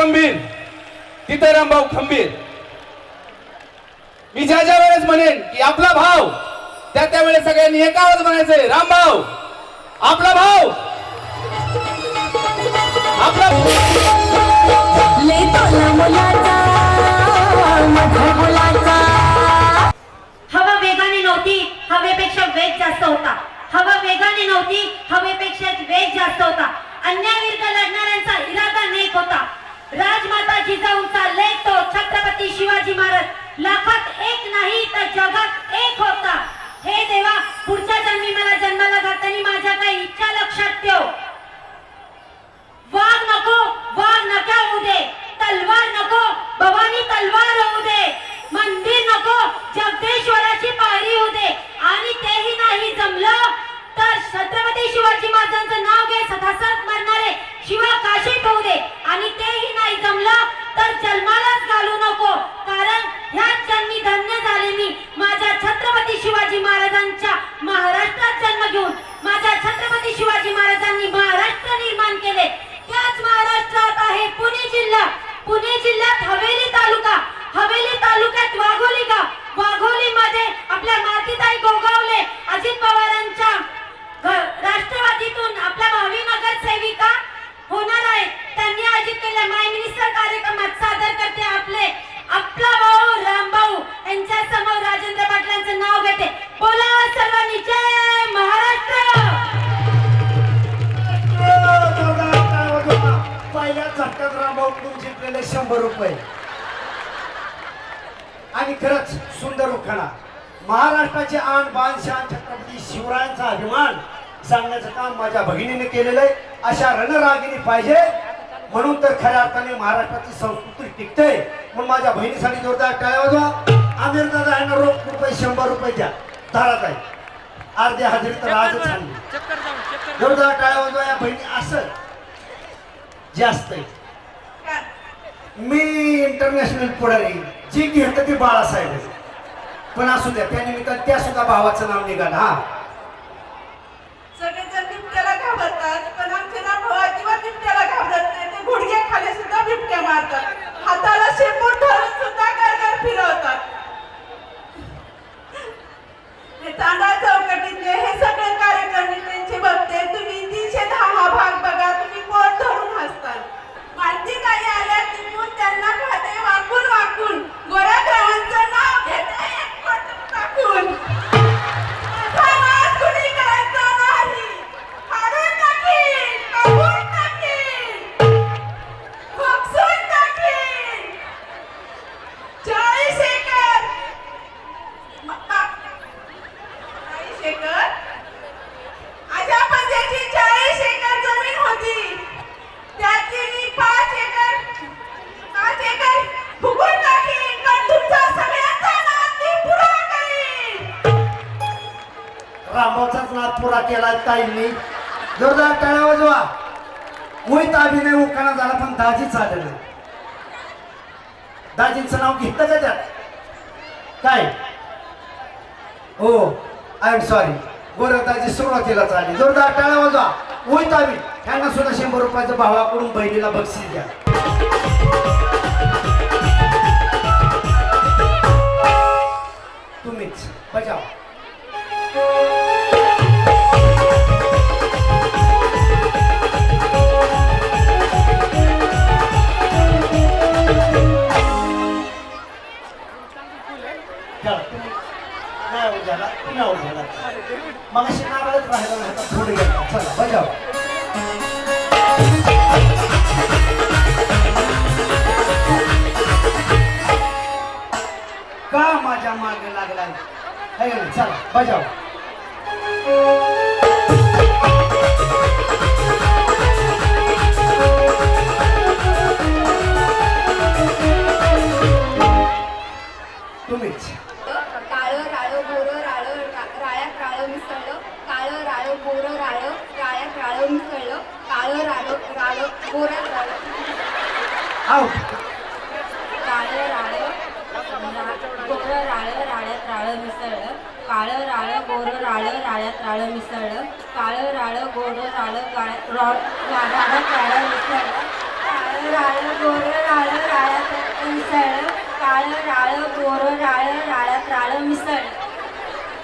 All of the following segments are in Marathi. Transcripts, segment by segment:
गंभीर तिथे भाऊ खंबीर. मी ज्या ज्या वेळेस म्हणेन की आपला भाव त्या त्यावेळेस सगळ्यांनी एका आवाज म्हणायचंय रामभाऊ आपला भाव आपला जिल्ह्यात हवेली तालुका हवेली तालुक्यात वाघोली गाव. वाघोली मध्ये आपल्या मातीताई गोगावले अजित पवारांच्या राष्ट्रवादीतून आपल्या भावी नगर सेविका होणार आहेत. त्यांनी आज आणि खरंच सुंदर उखाणा. महाराष्ट्राचे आण बाण शान छत्रपती शिवरायांचा अभिमान सांगण्याचं काम माझ्या भगिनीने केलेलं आहे. अशा रणरागिणी पाहिजे. म्हणून तर खऱ्या अर्थाने महाराष्ट्राची संस्कृती टिकते. म्हणून माझ्या बहिणीसाठी जोरदार टाळ्या वाजवा. आमिर दादा यांना रोख रुपये शंभर रुपये द्या. धारात आहे. अर्ध्या हजेरी तर आजच आणली जोरदार टाळ्या वाजवा या बहिणी. असं जास्त आहे. मी इंटरनॅशनल पुढारी. जी घेतलं ती बाळासाहेब. पण असू द्या त्या निमित्तानं त्या सुद्धा भावाचं नाव निघालं हा. रामभाऊचाच नाद पुरा केला ताईंनी. जोरदार टाळ्या वाजवा. मोहित अभिनय उखाणा झाला पण दाजीच आलं दाजींचं नाव घेतलं का त्यात? काय? हो आय एम सॉरी गोरखदाजी सुरुवातीलाच आली. जोरदार टाळ्या वाजवा. मोहित अभि त्यांना सुद्धा शंभर रुपयाचं भावाकडून बहिणीला बक्षीस द्या. तुम्हीच बजाव. है का नाही? चला बजाव. तुम्हीच. काळं राळं गोरं राळं राळ्यात राळं मिसळलं. काळं राळं गोरं राळं राळ्यात राळं मिसळलं. काळं राळं राळं गोऱ्यात राळं. आऊट काळं राळं रा- गोरं राळं राळ्यात राळं मिसळलं काळं राळं गोरं राळं राळ्यात राळं मिसळलं काळं राळं गोरं राळं गाळ्यात रा- राळ्यात राळं मिसळलं काळं राळं गोरं राळं राळ्यात मिसळलं काळं राळं गोरं राळं राळ्यात राळं मिसळलं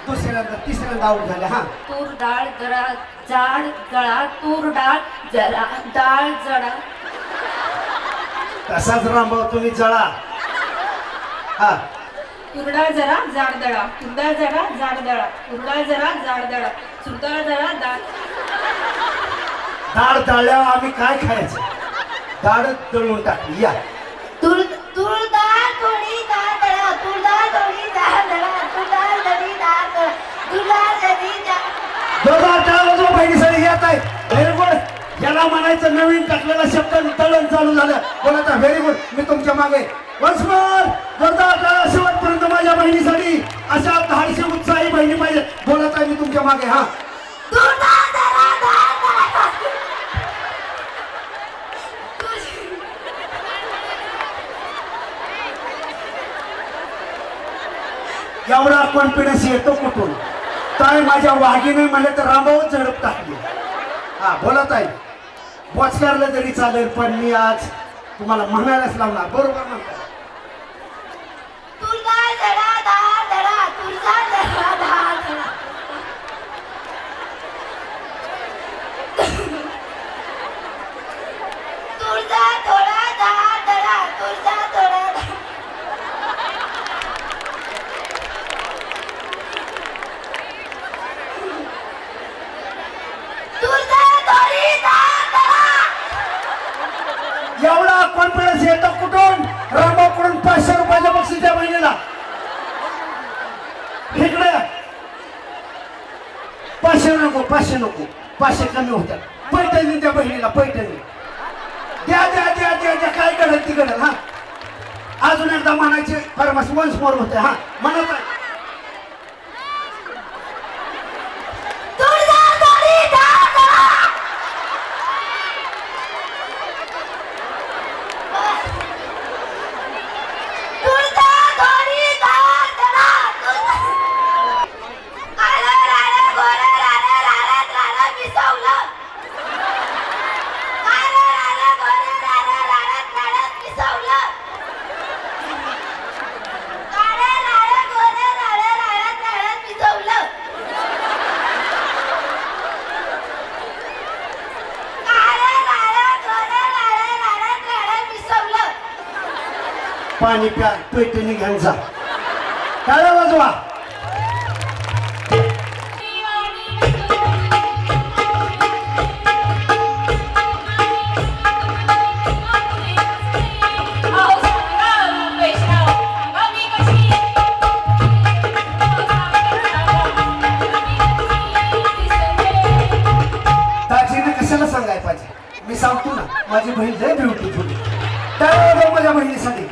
दुसऱ्यांदा तिसऱ्यांदा आऊट झाले हा. तूर डाळ जरा जाड गळा तूर डाळ जरा डाळ जडा तसाच रामभाऊ तुम्ही जळा. हा. तुरडाळ जरा जाड दळा. तुरडाळ जरा जाड दळा. तुरडाळ जरा जाड दळा. चुरडाळ जरा दाळ. डाळ तळल्यावर आम्ही काय खायचं? डाळ तळून टाकली. या. तूर तूर थोडी डाळ दळा. तूर थोडी डाळ दळा. तूर दळा तूर डाळ थोडी डाळ जोरदार टाळा वाजवा बहिणीसाठी येत आहे व्हेरी गुड याला म्हणायचं नवीन टाकलेला शब्द तळण चालू झालं. बोलायचा व्हेरी गुड मी तुमच्या मागे. वन्स मोर जोरदार. बहिणीसाठी अशा धाडशी उत्साही बहिणी पाहिजे. बोलत आहे मी तुमच्या मागे हा. एवढा कॉन्फिडन्स येतो कुठून? ताय माझ्या वाघीने म्हणले तर रामभाऊ झडप टाकली. हा बोलत आहे. बोचकारलं तरी चालेल पण मी आज तुम्हाला म्हणायलाच लावणार. बरोबर म्हणतात तूर डाळ दळा डाळ दळा तूर डाळ दळा डाळ दळा तूर डाळ थोडा डाळ दळा तूर डाळ थोडा डाळ तूर डाळ थोडी डाळ दळा एवढा कॉन्फिडन्स येतो कुठून? रामभाऊकडून पाचशे रुपयाचं बक्षीस त्या बहिणीला. इकडे. पाचशे नको पाचशे नको. पाचशे कमी होतात. पैठणी त्या बहिणीला पैठणी. द्या द्या द्या द्या द्या. काय घडत तिकडे हा? अजून एकदा म्हणायचे फरमास वन्स मोर होते हा? म्हणत पाणी प्या पैठणी घ्यायला जा. टाळ्या वाजवा. दाजीने सांगायला पाहिजे? मी सांगतो ना माझी बहीण लय ब्युटीफुल त्या माझ्या बहिणीसाठी.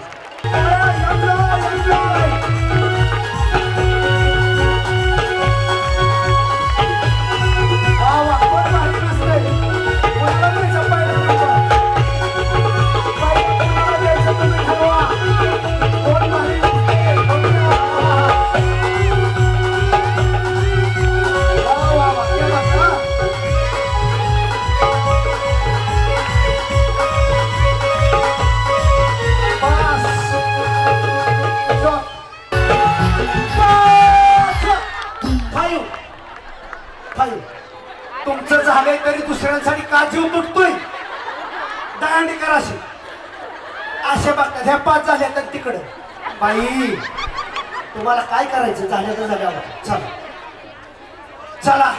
फाईव्ह. फाईव्ह. तुमचं झालंय तरी दुसऱ्यांसाठी का जीव तुटतोय दांडी करा अशी. अशा बघतात ह्या पाच झाल्या तर तिकडं. बाई तुम्हाला काय करायचं? झालं तर झाल्यावर चला. चला.